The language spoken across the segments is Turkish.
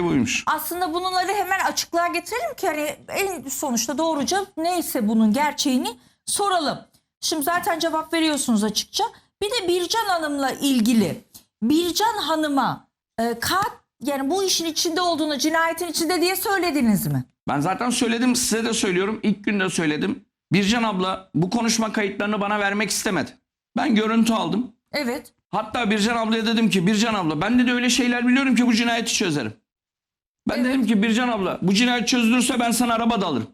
buymuş. Aslında bunları hemen açıklığa getirelim ki hani en sonuçta doğruca neyse bunun gerçeğini soralım. Şimdi zaten cevap veriyorsunuz açıkça. Bir de Bircan Hanım'la ilgili Bircan Hanım'a e, kat yani bu işin içinde olduğunu cinayetin içinde diye söylediniz mi? Ben zaten söyledim size de söylüyorum. İlk günde söyledim. Bircan abla bu konuşma kayıtlarını bana vermek istemedi. Ben görüntü aldım. Evet. Hatta Bircan ablaya dedim ki Bircan abla ben de öyle şeyler biliyorum ki bu cinayeti çözerim. Ben Evet. dedim ki Bircan abla bu cinayet çözülürse ben sana araba da alırım.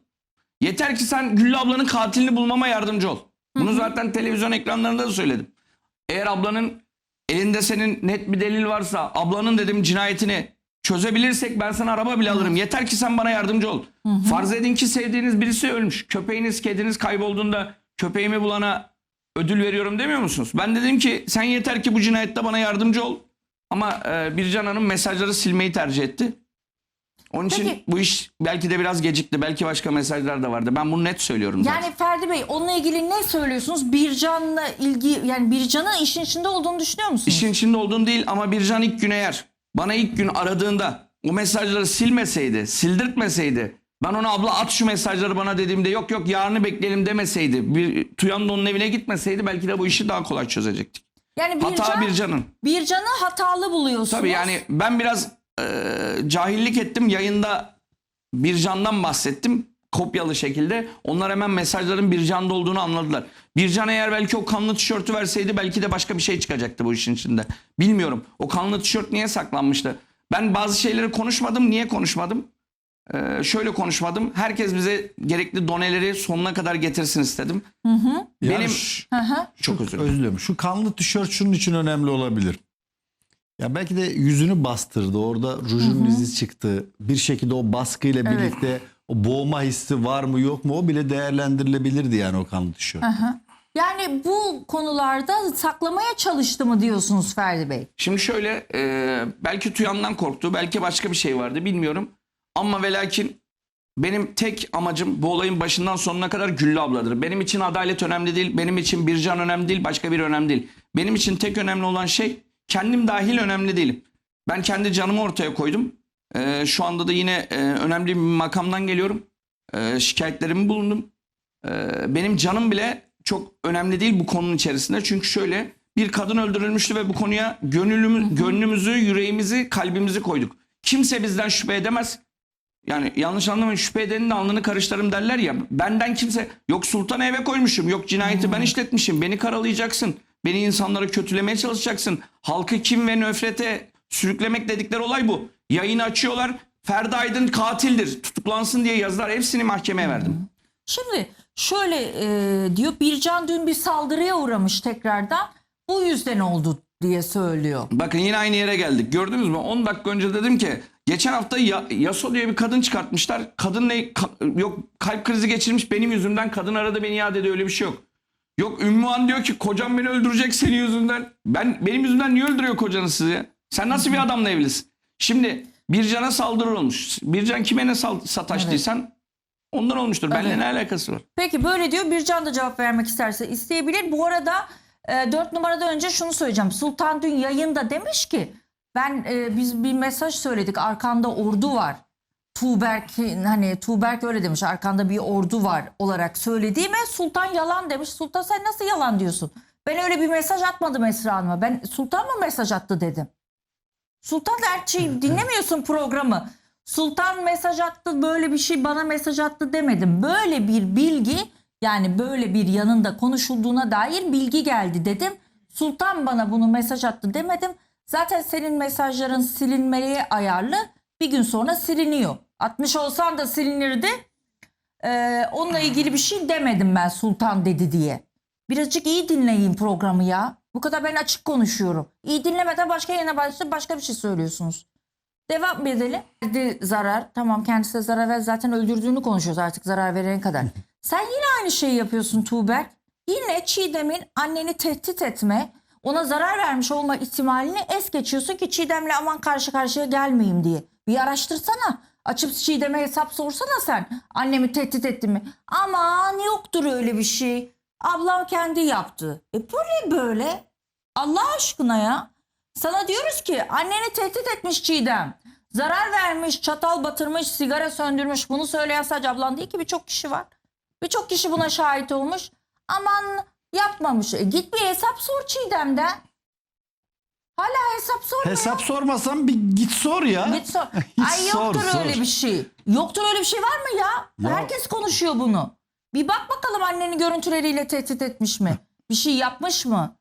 Yeter ki sen Güllü ablanın katilini bulmama yardımcı ol. Bunu zaten televizyon ekranlarında da söyledim. Eğer ablanın elinde senin net bir delil varsa ablanın dedim cinayetini çözebilirsek ben sana araba bile alırım. Yeter ki sen bana yardımcı ol. Farz edin ki sevdiğiniz birisi ölmüş. Köpeğiniz, kediniz kaybolduğunda köpeğimi bulana ödül veriyorum demiyor musunuz? Ben dedim ki sen yeter ki bu cinayette bana yardımcı ol. Ama e, Bircan Hanım mesajları silmeyi tercih etti. Onun için Peki. bu iş belki de biraz gecikti. Belki başka mesajlar da vardı. Ben bunu net söylüyorum zaten. Yani Ferdi Bey onunla ilgili ne söylüyorsunuz? Bircan'la ilgi yani Bircan'ın işin içinde olduğunu düşünüyor musunuz? İşin içinde olduğum değil ama Bircan ilk gün eğer bana ilk gün aradığında o mesajları silmeseydi, sildirtmeseydi ben ona abla at şu mesajları bana dediğimde yok yok yarını bekleyelim demeseydi bir Tuyan da onun evine gitmeseydi belki de bu işi daha kolay çözecektik. Yani Bircan, Hata Bircan'ın. Bircan'ı hatalı buluyorsunuz. Tabii yani ben biraz e, cahillik ettim. Yayında Bircan'dan bahsettim. Kopyalı şekilde. Onlar hemen mesajların Bircan'da olduğunu anladılar. Bircan eğer belki o kanlı tişörtü verseydi belki de başka bir şey çıkacaktı bu işin içinde. Bilmiyorum. O kanlı tişört niye saklanmıştı? Ben bazı şeyleri konuşmadım. Niye konuşmadım? E, şöyle konuşmadım. Herkes bize gerekli doneleri sonuna kadar getirsin istedim. Ya Benim- ş- Hı hı. Çok özür dilerim. özür dilerim. Şu kanlı tişört şunun için önemli olabilir. Ya belki de yüzünü bastırdı. Orada rujun izi çıktı. Bir şekilde o baskıyla Evet. birlikte o boğma hissi var mı yok mu o bile değerlendirilebilirdi yani o kanlı tişört. Yani bu konularda saklamaya çalıştı mı diyorsunuz Ferdi Bey? Şimdi şöyle e, belki Tuyan'dan korktu belki başka bir şey vardı bilmiyorum. Ama ve lakin benim tek amacım bu olayın başından sonuna kadar Güllü abladır. Benim için adalet önemli değil, benim için Bircan önemli değil, başka bir önemli değil. Benim için tek önemli olan şey kendim dahil önemli değilim. Ben kendi canımı ortaya koydum. E, şu anda da yine e, önemli bir makamdan geliyorum. E, şikayetlerimi bulundum. E, benim canım bile çok önemli değil bu konunun içerisinde. Çünkü şöyle bir kadın öldürülmüştü ve bu konuya gönlümü, gönlümüzü, yüreğimizi, kalbimizi koyduk. Kimse bizden şüphe edemez. Yani yanlış anlamayın şüphe edenin de alnını karıştırırım derler ya. Benden kimse yok sultanı eve koymuşum. Yok cinayeti ben işletmişim. Beni karalayacaksın. Beni insanları kötülemeye çalışacaksın. Halkı kim ve nöfrete sürüklemek dedikleri olay bu. Yayını açıyorlar. Ferdi Aydın katildir. Tutuklansın diye yazılar. Hepsini mahkemeye verdim. Şimdi şöyle e, diyor Bircan dün bir saldırıya uğramış tekrardan. Bu yüzden oldu diye söylüyor. Bakın yine aynı yere geldik. Gördünüz mü? 10 dakika önce dedim ki geçen hafta ya, Yaso diye bir kadın çıkartmışlar. Kadın ne ka- yok kalp krizi geçirmiş benim yüzümden. Kadın aradı beni iade ediyor öyle bir şey yok. Yok Ümmühan diyor ki kocam beni öldürecek senin yüzünden. Ben benim yüzümden niye öldürüyor kocanı sizi? Sen nasıl bir adamla evlisin? Şimdi Bircan'a saldırı olmuş. Bircan kime ne sataştıysan ondan olmuştur. Benimle Evet. ne alakası var? Peki böyle diyor Bircan da cevap vermek isterse isteyebilir. Bu arada e, 4 numarada önce şunu söyleyeceğim. Sultan dün yayında demiş ki ben e, biz bir mesaj söyledik arkanda ordu var. Tuğberk hani Tuğberk öyle demiş arkanda bir ordu var olarak söylediğime Sultan yalan demiş. Sultan sen nasıl yalan diyorsun? Ben öyle bir mesaj atmadım Esra Hanım'a. Ben Sultan mı mesaj attı dedim. Sultan Erçi dinlemiyorsun programı. Sultan mesaj attı böyle bir şey bana mesaj attı demedim. Böyle bir bilgi yani böyle bir yanında konuşulduğuna dair bilgi geldi dedim. Sultan bana bunu mesaj attı demedim. Zaten senin mesajların silinmeye ayarlı. Bir gün sonra siliniyor. 60 olsan da silinirdi. Ee, onunla ilgili bir şey demedim ben Sultan dedi diye. Birazcık iyi dinleyin programı ya. Bu kadar ben açık konuşuyorum. İyi dinlemeden başka yerine başlayıp başka bir şey söylüyorsunuz. Devam edelim. Verdi zarar. Tamam kendisi de zarar ver. Zaten öldürdüğünü konuşuyoruz artık zarar verene kadar. Sen yine aynı şeyi yapıyorsun Tuğberk. Yine Çiğdem'in anneni tehdit etme, ona zarar vermiş olma ihtimalini es geçiyorsun ki Çiğdem'le aman karşı karşıya gelmeyeyim diye. Bir araştırsana. Açıp Çiğdem'e hesap sorsana sen. Annemi tehdit etti mi? Aman yoktur öyle bir şey. Ablam kendi yaptı. E ne böyle? Allah aşkına ya. Sana diyoruz ki anneni tehdit etmiş Çiğdem. Zarar vermiş, çatal batırmış, sigara söndürmüş. Bunu söyleyen sadece ablan değil ki birçok kişi var. Birçok kişi buna şahit olmuş. Aman yapmamış. E, git bir hesap sor Çiğdem'den. Hala hesap sor. Hesap sormasan bir git sor ya. Git sor. Git Ay sor, yoktur sor. öyle bir şey. Yoktur öyle bir şey var mı ya? Ya- Herkes konuşuyor bunu. Bir bak bakalım anneni görüntüleriyle tehdit etmiş mi? Bir şey yapmış mı?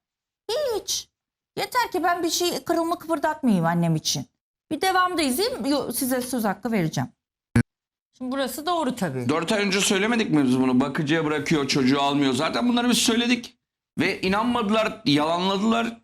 Hiç. Yeter ki ben bir şey kırılma kıpırdatmayayım annem için. Bir devamda izleyeyim. Yo, size söz hakkı vereceğim. Şimdi burası doğru tabii. Dört ay önce söylemedik mi biz bunu? Bakıcıya bırakıyor, çocuğu almıyor. Zaten bunları biz söyledik. Ve inanmadılar, yalanladılar.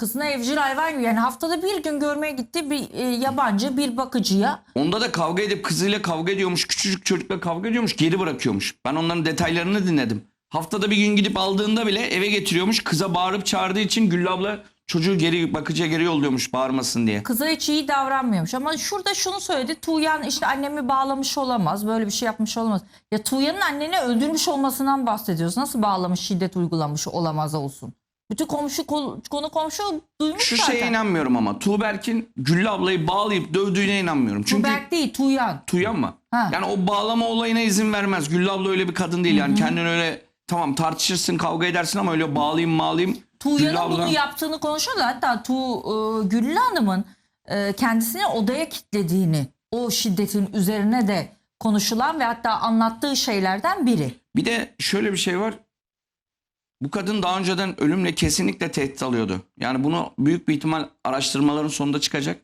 Kızına evcil hayvan gibi. Yani haftada bir gün görmeye gitti bir e, yabancı bir bakıcıya. Onda da kavga edip kızıyla kavga ediyormuş. Küçücük çocukla kavga ediyormuş. Geri bırakıyormuş. Ben onların detaylarını dinledim. Haftada bir gün gidip aldığında bile eve getiriyormuş. Kıza bağırıp çağırdığı için Güllü abla çocuğu geri bakıcıya geri yolluyormuş bağırmasın diye. Kıza hiç iyi davranmıyormuş. Ama şurada şunu söyledi. Tuğyan işte annemi bağlamış olamaz. Böyle bir şey yapmış olamaz. Ya Tuğyan'ın anneni öldürmüş olmasından bahsediyoruz. Nasıl bağlamış, şiddet uygulamış olamaz olsun. Bütün komşu konu komşu duymuş Şu zaten. şeye inanmıyorum ama. Tuğberk'in Güllü ablayı bağlayıp dövdüğüne inanmıyorum. Çünkü Berk değil Tuğyan. Tuğyan mı? Ha. Yani o bağlama olayına izin vermez. Güllü abla öyle bir kadın değil. Yani kendini öyle tamam tartışırsın kavga edersin ama öyle bağlayayım bağlayayım. Güllü Tuğyan'ın bunu abla- yaptığını konuşuyorlar. Hatta Tu e, Güllü Hanım'ın e, kendisini odaya kilitlediğini, o şiddetin üzerine de konuşulan ve hatta anlattığı şeylerden biri. Bir de şöyle bir şey var. Bu kadın daha önceden ölümle kesinlikle tehdit alıyordu. Yani bunu büyük bir ihtimal araştırmaların sonunda çıkacak.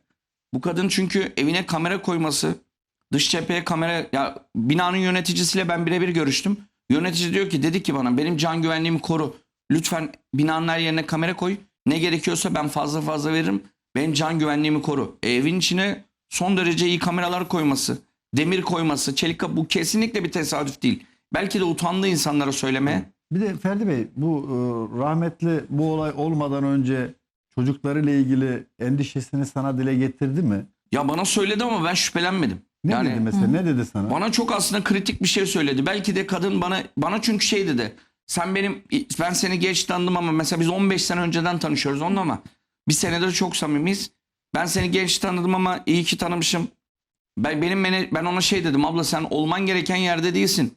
Bu kadın çünkü evine kamera koyması, dış cepheye kamera ya binanın yöneticisiyle ben birebir görüştüm. Yönetici diyor ki dedi ki bana benim can güvenliğimi koru. Lütfen binanın her yerine kamera koy. Ne gerekiyorsa ben fazla fazla veririm. Benim can güvenliğimi koru. E, evin içine son derece iyi kameralar koyması, demir koyması, çelik kapı bu kesinlikle bir tesadüf değil. Belki de utandı insanlara söylemeye. Bir de Ferdi Bey bu e, rahmetli bu olay olmadan önce çocuklarıyla ilgili endişesini sana dile getirdi mi? Ya bana söyledi ama ben şüphelenmedim. Ne yani dedi mesela? Ne dedi sana? bana çok aslında kritik bir şey söyledi. Belki de kadın bana bana çünkü şey dedi. Sen benim ben seni geç tanıdım ama mesela biz 15 sene önceden tanışıyoruz onunla ama bir senedir çok samimiyiz. Ben seni genç tanıdım ama iyi ki tanımışım. Ben benim ben ona şey dedim. Abla sen olman gereken yerde değilsin.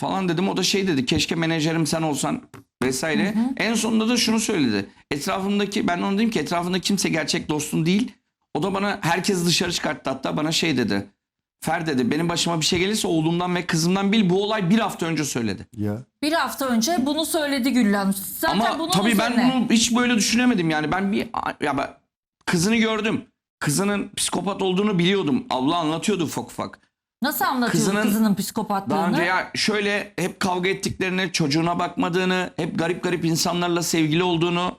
Falan dedim. O da şey dedi. Keşke menajerim sen olsan vesaire. En sonunda da şunu söyledi. Etrafımdaki ben ona dedim ki etrafında kimse gerçek dostun değil. O da bana herkes dışarı çıkarttı hatta bana şey dedi. Fer dedi benim başıma bir şey gelirse oğlumdan ve kızımdan bil bu olay bir hafta önce söyledi. Ya Bir hafta önce bunu söyledi Güllü Hanım. Zaten Ama bunun tabii ben üzerine- bunu hiç böyle düşünemedim yani ben bir ya ben kızını gördüm. Kızının psikopat olduğunu biliyordum. Abla anlatıyordu ufak ufak. Nasıl anlatıyor kızının, kızının psikopatlığını? Daha önce ya şöyle hep kavga ettiklerini, çocuğuna bakmadığını, hep garip garip insanlarla sevgili olduğunu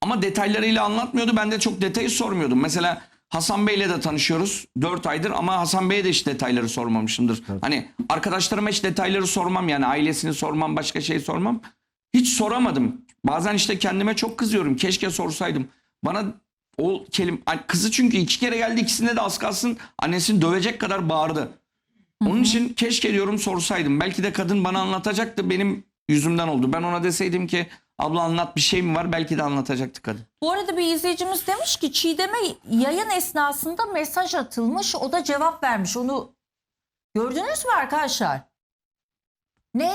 ama detaylarıyla anlatmıyordu. Ben de çok detayı sormuyordum. Mesela Hasan Bey'le de tanışıyoruz 4 aydır ama Hasan Bey'e de hiç detayları sormamışımdır. Hani arkadaşlarıma hiç detayları sormam yani ailesini sormam, başka şey sormam. Hiç soramadım. Bazen işte kendime çok kızıyorum. Keşke sorsaydım. Bana o kelim kızı çünkü iki kere geldi ikisinde de az kalsın annesini dövecek kadar bağırdı. Onun için keşke diyorum sorsaydım. Belki de kadın bana anlatacaktı benim yüzümden oldu. Ben ona deseydim ki abla anlat bir şey mi var belki de anlatacaktı kadın. Bu arada bir izleyicimiz demiş ki Çiğdem'e yayın esnasında mesaj atılmış. O da cevap vermiş. Onu gördünüz mü arkadaşlar? Ne?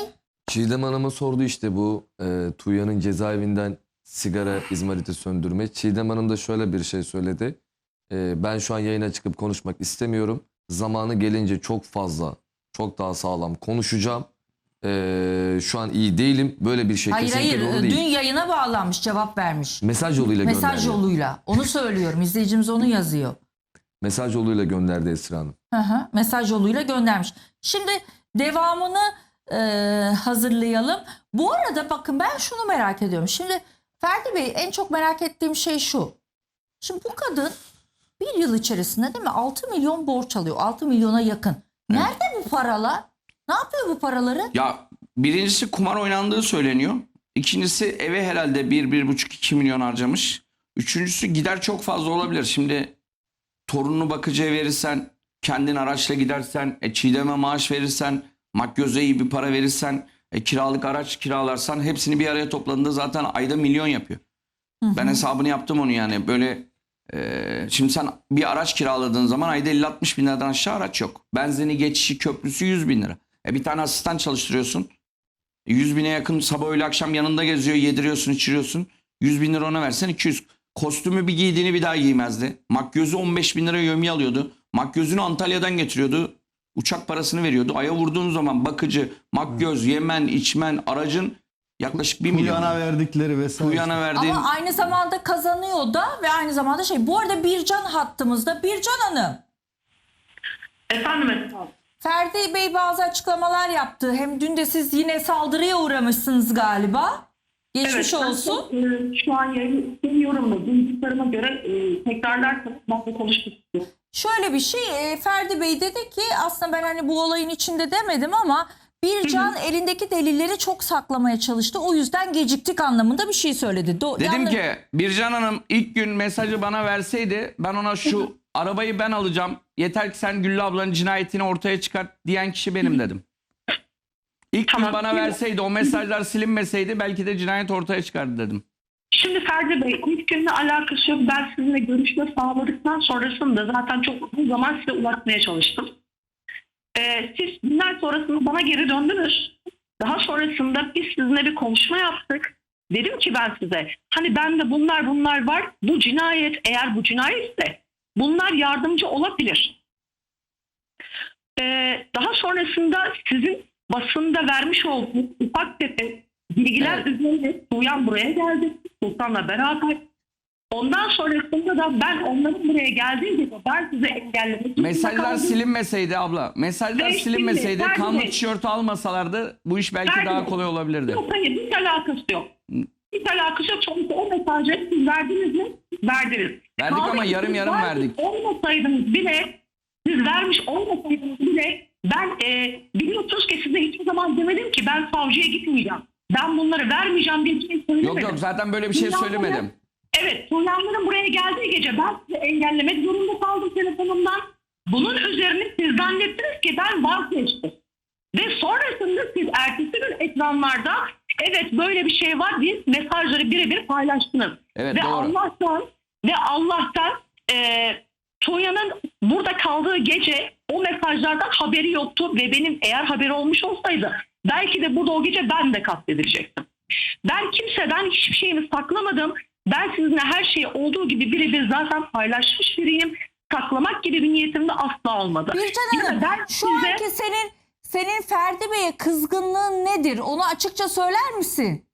Çiğdem Hanım'a sordu işte bu e, Tuğya'nın cezaevinden sigara izmariti söndürme. Çiğdem Hanım da şöyle bir şey söyledi. E, ben şu an yayına çıkıp konuşmak istemiyorum. Zamanı gelince çok fazla, çok daha sağlam konuşacağım. E, şu an iyi değilim. Böyle bir şey Hayır kesinlikle hayır doğru dün değil. yayına bağlanmış cevap vermiş. Mesaj yoluyla Mesaj gönderdi. yoluyla. Onu söylüyorum. İzleyicimiz onu yazıyor. Mesaj yoluyla gönderdi Esra Hanım. Hı hı, mesaj yoluyla göndermiş. Şimdi devamını e, hazırlayalım. Bu arada bakın ben şunu merak ediyorum. Şimdi Ferdi Bey en çok merak ettiğim şey şu. Şimdi bu kadın bir yıl içerisinde değil mi 6 milyon borç alıyor. 6 milyona yakın. Nerede bu paralar? Ne yapıyor bu paraları? Ya birincisi kumar oynandığı söyleniyor. İkincisi eve herhalde 1-1,5-2 milyon harcamış. Üçüncüsü gider çok fazla olabilir. Şimdi torununu bakıcıya verirsen, kendin araçla gidersen, e, Çiğdem'e maaş verirsen, Makyöz'e iyi bir para verirsen, e, kiralık araç kiralarsan hepsini bir araya topladığında zaten ayda milyon yapıyor. Ben hesabını yaptım onu yani. Böyle Ee, şimdi sen bir araç kiraladığın zaman ayda 50-60 bin liradan aşağı araç yok. Benzini, geçişi, köprüsü 100 bin lira. E bir tane asistan çalıştırıyorsun. 100 bine yakın sabah öğle akşam yanında geziyor, yediriyorsun, içiriyorsun. 100 bin lira ona versen 200. Kostümü bir giydiğini bir daha giymezdi. Makyözü 15 bin lira yömi alıyordu. Makyözünü Antalya'dan getiriyordu. Uçak parasını veriyordu. Aya vurduğun zaman bakıcı, makyöz, yemen, içmen, aracın yaklaşık 1 milyon. Kuyana verdikleri vesaire. Kuyana verdiğin... Ama aynı zamanda kazanıyor da ve aynı zamanda şey. Bu arada Bircan hattımızda. Bircan Hanım. Efendim. Ferdi Bey bazı açıklamalar yaptı. Hem dün de siz yine saldırıya uğramışsınız galiba. Geçmiş ben olsun. e, şu an yayın istemiyorum da duyduklarıma göre e, tekrarlarsanız ben de konuşmak istiyorum. Şöyle bir şey e, Ferdi Bey dedi ki aslında ben hani bu olayın içinde demedim ama Bircan elindeki delilleri çok saklamaya çalıştı. O yüzden geciktik anlamında bir şey söyledi. Do- Dedim yanlış- ki Bircan Hanım ilk gün mesajı bana verseydi ben ona şu arabayı ben alacağım. Yeter ki sen Güllü ablanın cinayetini ortaya çıkart diyen kişi benim dedim. İlk gün Tamam. bana verseydi o mesajlar silinmeseydi belki de cinayet ortaya çıkardı dedim. Şimdi Ferdi Bey ilk günle alakası yok. Ben sizinle görüşme sağladıktan sonrasında zaten çok uzun zaman size ulaşmaya çalıştım. E, siz günler sonrasında bana geri döndünüz. Daha sonrasında biz sizinle bir konuşma yaptık. Dedim ki ben size hani bende bunlar bunlar var. Bu cinayet eğer bu cinayetse bunlar yardımcı olabilir. Ee, daha sonrasında sizin basında vermiş olduğunuz ufak tefek bilgiler Evet. üzerine Tuğyan buraya geldi. Sultan'la beraber. Ondan sonrasında da ben onların buraya geldiğince de ben size engellemek Mesajlar silinmeseydi abla. Mesajlar Ve silinmeseydi kanlı Ferdi- tişörtü almasalardı bu iş belki Ferdi- daha kolay olabilirdi. Yok hayır hiç alakası yok. Hiç alakası yok. Çünkü o mesajları siz verdiniz mi? Verdiniz. Verdik ama yarım siz yarım verdik. Olmasaydınız bile siz vermiş olmasaydınız bile ben e, biliyorsunuz ki size hiçbir zaman demedim ki ben savcıya gitmeyeceğim. Ben bunları vermeyeceğim diye bir şey söylemedim. Yok yok zaten böyle bir şey Tuğyanların- söylemedim. Evet, Tuğyanların buraya geldiği gece ben sizi engellemek zorunda kaldım telefonumdan. Bunun üzerine siz zannettiniz ki ben vazgeçtim. Ve sonrasında siz ertesi gün ekranlarda evet böyle bir şey var diye mesajları birebir paylaştınız. Evet, ve doğru. Allah'tan ve Allah'tan e, Tuğyan'ın burada kaldığı gece o mesajlardan haberi yoktu ve benim eğer haberi olmuş olsaydı belki de burada o gece ben de katledilecektim. Ben kimseden hiçbir şeyimi saklamadım. Ben sizinle her şeyi olduğu gibi birebir zaten paylaşmış biriyim. Saklamak gibi bir niyetim de asla olmadı. Yani Hanım ben şu size- anki senin senin Ferdi Bey'e kızgınlığın nedir? Onu açıkça söyler misin?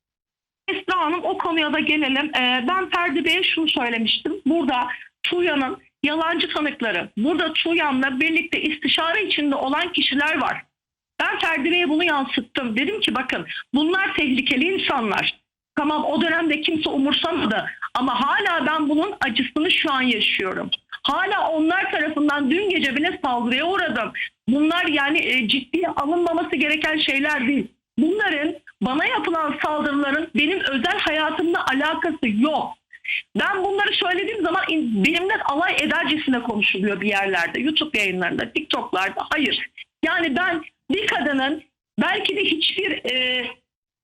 Esra Hanım o konuya da gelelim. Ee, ben Ferdi Bey'e şunu söylemiştim. Burada Tuğyan'ın yalancı tanıkları, burada Tuğyan'la birlikte istişare içinde olan kişiler var. Ben Ferdi Bey'e bunu yansıttım. Dedim ki bakın bunlar tehlikeli insanlar. Tamam o dönemde kimse umursamadı ama hala ben bunun acısını şu an yaşıyorum. Hala onlar tarafından dün gece bile saldırıya uğradım. Bunlar yani e, ciddiye alınmaması gereken şeyler değil. Bunların bana yapılan saldırıların benim özel hayatımla alakası yok. Ben bunları söylediğim zaman benimle alay edercesine konuşuluyor bir yerlerde. YouTube yayınlarında, TikTok'larda. Hayır. Yani ben bir kadının belki de hiçbir e,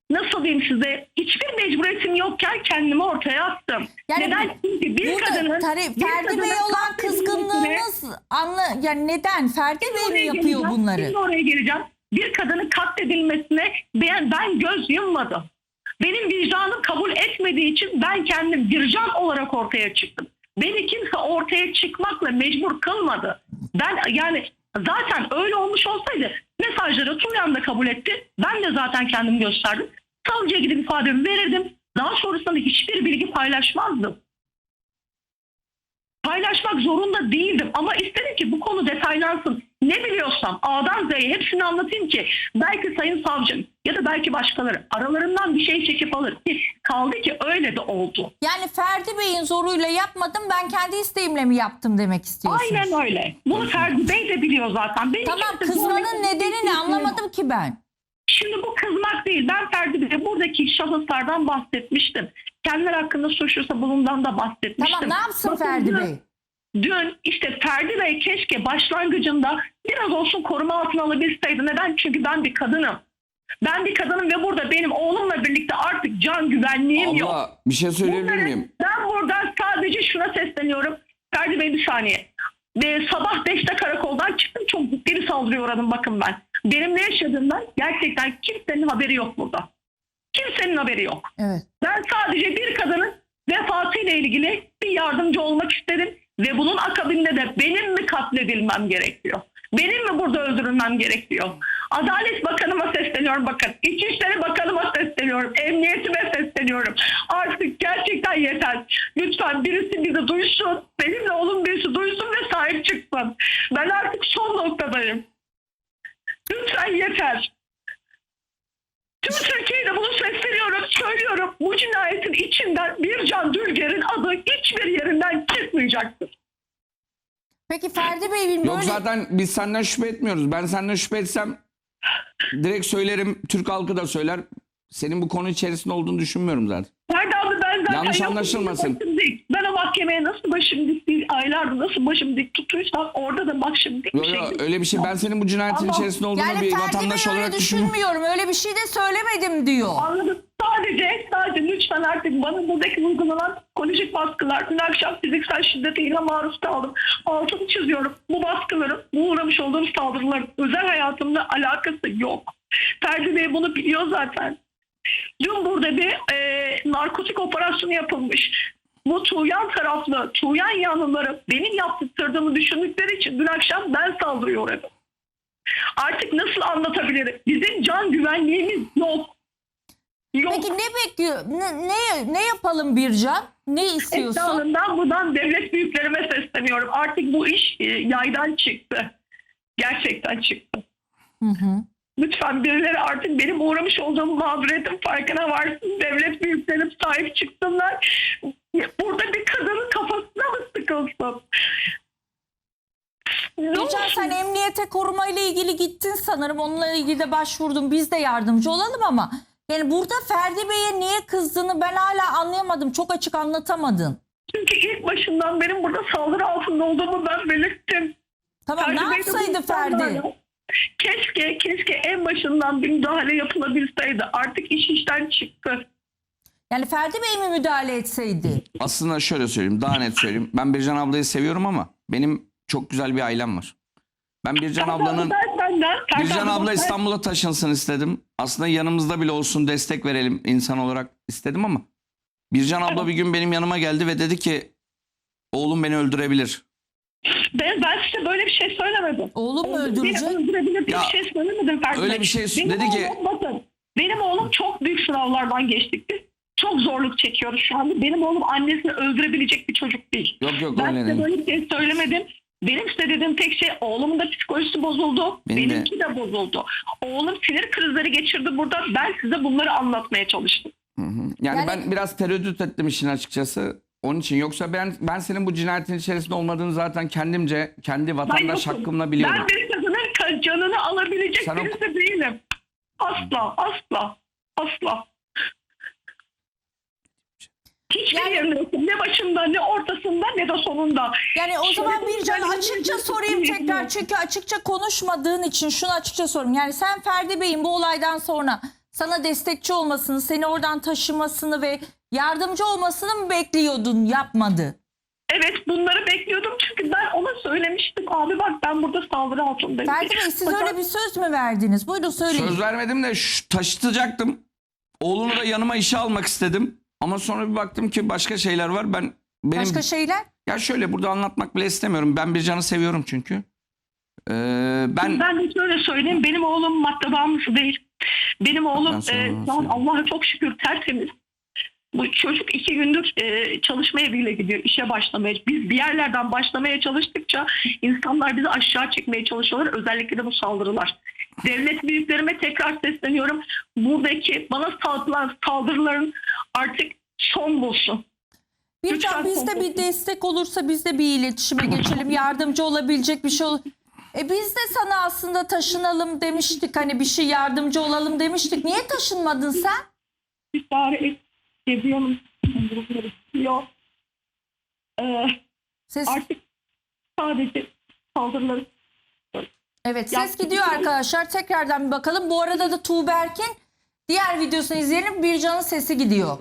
nasıl diyeyim size hiçbir mecburiyetim yokken kendimi ortaya attım. Yani Neden? Çünkü bir Burada kadının Tare- bir Ferdi Bey'e olan kızgınlığınız anla yani neden? Ferdi Bey mi yapıyor geleceğim, bunları? Şimdi oraya geleceğim. Bir kadının katledilmesine ben, ben göz yummadım. Benim vicdanım kabul etmediği için ben kendim vicdan olarak ortaya çıktım. Beni kimse ortaya çıkmakla mecbur kılmadı. Ben yani zaten öyle olmuş olsaydı mesajları Tuğyan da kabul etti. Ben de zaten kendim gösterdim. Savcıya gidip ifademi verirdim. Daha sonrasında hiçbir bilgi paylaşmazdım paylaşmak zorunda değildim ama istedim ki bu konu detaylansın. Ne biliyorsam A'dan Z'ye hepsini anlatayım ki belki sayın savcım ya da belki başkaları aralarından bir şey çekip alır ki kaldı ki öyle de oldu. Yani Ferdi Bey'in zoruyla yapmadım ben kendi isteğimle mi yaptım demek istiyorsunuz? Aynen öyle. Bunu Ferdi Bey de biliyor zaten. Benim Tamam kızmanın zorla- nedenini anlamadım ki ben. Şimdi bu kızmak değil. Ben Ferdi Bey'e buradaki şahıslardan bahsetmiştim. Kendileri hakkında suçlusa bulundan da bahsetmiştim. Tamam ne yapsın Bakın Ferdi Bey? Dün işte Ferdi Bey keşke başlangıcında biraz olsun koruma altına alabilseydi. Neden? Çünkü ben bir kadınım. Ben bir kadınım ve burada benim oğlumla birlikte artık can güvenliğim yok. Abla bir şey söyleyebilir miyim? Ben buradan sadece şuna sesleniyorum. Ferdi Bey bir saniye. Ve sabah 5'te karakoldan çıktım. Çok ciddi bir saldırıya uğradım bakın ben. Benim ne yaşadığımdan gerçekten kimsenin haberi yok burada. Kimsenin haberi yok. Evet. Ben sadece bir kadının vefatıyla ilgili bir yardımcı olmak istedim. Ve bunun akabinde de benim mi katledilmem gerekiyor? Benim mi burada öldürülmem gerekiyor? Adalet Bakanıma sesleniyorum bakın. İçişleri Bakanıma sesleniyorum. Emniyetime sesleniyorum. Artık gerçekten yeter. Lütfen birisi bizi duysun. Benimle oğlum birisi duysun ve sahip çıksın. Ben artık son noktadayım. Lütfen yeter. Türkiye'de bunu sesleniyorum, söylüyorum. Bu cinayetin içinden bir Can Dülger'in adı hiçbir yerinden çıkmayacaktır. Peki Ferdi Bey'in böyle... Yok zaten biz senden şüphe etmiyoruz. Ben senden şüphe etsem direkt söylerim. Türk halkı da söyler. Senin bu konu içerisinde olduğunu düşünmüyorum zaten. Ferdi abi ben zaten Yanlış anlaşılmasın. Ben mahkemeye nasıl başım dik değil, aylardır nasıl başım dik tutuyorsam orada da başım dik bir yok şekilde. öyle bir şey. Ben senin bu cinayetin Ama- içerisinde olduğunu Yani bir Ferdi vatandaş Bey öyle olarak düşünmüyorum. düşünmüyorum. Öyle bir şey de söylemedim diyor. Anladım. Sadece, sadece lütfen artık bana buradaki uygulanan psikolojik baskılar, dün akşam fiziksel şiddete yine maruz kaldım. Altını çiziyorum. Bu baskıların, bu uğramış olduğum saldırıların özel hayatımla alakası yok. Ferdi Bey bunu biliyor zaten. Dün burada bir e, narkotik operasyonu yapılmış. Bu Tuğyan taraflı, Tuğyan yanlıları benim yaptırdığımı düşündükleri için dün akşam ben saldırıya uğradım. Artık nasıl anlatabilirim? Bizim can güvenliğimiz yok. Yok. Peki ne bekliyor? Ne, ne, ne yapalım Bircan? Ne istiyorsun? Esra Hanım, ben buradan devlet büyüklerime sesleniyorum. Artık bu iş e, yaydan çıktı. Gerçekten çıktı. Hı hı. Lütfen birileri artık benim uğramış olduğum mağduriyetin farkına varsın. Devlet büyüklerim sahip çıksınlar. Burada bir kadının kafasına mı sıkılsın? Olsun? sen emniyete koruma ile ilgili gittin sanırım. Onunla ilgili de başvurdun. Biz de yardımcı olalım ama yani burada Ferdi Bey'e niye kızdığını ben hala anlayamadım. Çok açık anlatamadın. Çünkü ilk başından benim burada saldırı altında olduğumu ben belirttim. Tamam Ferdi ne Bey de yapsaydı bu Ferdi? insanlarla- Keşke, keşke en başından bir müdahale yapılabilseydi. Artık iş işten çıktı. Yani Ferdi Bey mi müdahale etseydi? Aslında şöyle söyleyeyim. Daha net söyleyeyim. Ben Bircan ablayı seviyorum ama benim çok güzel bir ailem var. Ben Bircan ablanın Ben senden, Ferdi Bircan abla İstanbul'a taşınsın istedim. Aslında yanımızda bile olsun destek verelim insan olarak istedim ama Bircan abla bir gün benim yanıma geldi ve dedi ki oğlum beni öldürebilir. Ben, ben size böyle bir şey söylemedim. Oğlum mu Beni öldürecek? öldürebilir diye Ya, bir şey söylemedim Ferdi öyle Bey. bir şey Benim dedi ki- oğlum, bakın, benim oğlum çok büyük sınavlardan geçtik biz. Çok zorluk çekiyoruz şu anda. Benim oğlum annesini öldürebilecek bir çocuk değil. Yok yok Ben öyle size böyle bir şey söylemedim. Benim size dediğim tek şey oğlumun da psikolojisi bozuldu. Benim de. benimki de bozuldu. Oğlum sinir krizleri geçirdi burada. Ben size bunları anlatmaya çalıştım. Hı hı. Yani, Yani- ben biraz tereddüt ettim işin açıkçası. Onun için yoksa ben ben senin bu cinayetin içerisinde olmadığını zaten kendimce kendi vatandaş hakkımla biliyorum. Ben bir kadının ka- canını alabilecek Sen o- birisi değilim. Asla, asla, asla. Hiçbir Yani- yerinde yokum. Ne başında, ne ortasında, ne de sonunda. Yani o zaman Bircan ben- açıkça sorayım tekrar çünkü açıkça konuşmadığın için şunu açıkça sorayım. Yani sen Ferdi Bey'in bu olaydan sonra sana destekçi olmasını, seni oradan taşımasını ve yardımcı olmasını mı bekliyordun yapmadı? Evet bunları bekliyordum çünkü ben ona söylemiştim. Abi bak ben burada saldırı altındayım. Ferdi Bey siz Fakat- öyle bir söz mü verdiniz? Buyurun söyleyin. Söz vermedim de şu, taşıtacaktım. Oğlunu da yanıma işe almak istedim. Ama sonra bir baktım ki başka şeyler var. Ben benim Başka şeyler? ya şöyle burada anlatmak bile istemiyorum. Ben Bircan'ı seviyorum çünkü. Ee, ben Ben de şöyle söyleyeyim. Benim oğlum madde bağımlısı değil. Benim Ben oğlum sana e, onu şu an söyleyeyim. Allah'a çok şükür tertemiz. Bu çocuk iki gündür e, çalışmaya bile gidiyor. işe başlamaya. Biz bir yerlerden başlamaya çalıştıkça insanlar bizi aşağı çekmeye çalışıyorlar. Özellikle de bu saldırılar. Devlet büyüklerime tekrar sesleniyorum. Buradaki bana saldırılan saldırıların artık son bulsun. Lütfen bizde bir destek olursa biz de bir iletişime geçelim. Yardımcı olabilecek bir şey olur. E biz de sana aslında taşınalım demiştik. Hani bir şey yardımcı olalım demiştik. Niye taşınmadın sen? İstihare et. Seviyorum. Yok. Ee, Ses artık sadece saldırıları Evet ses gidiyor arkadaşlar. Tekrardan bir bakalım. Bu arada da Tuğberk'in diğer videosunu izleyelim. Bircan'ın sesi gidiyor.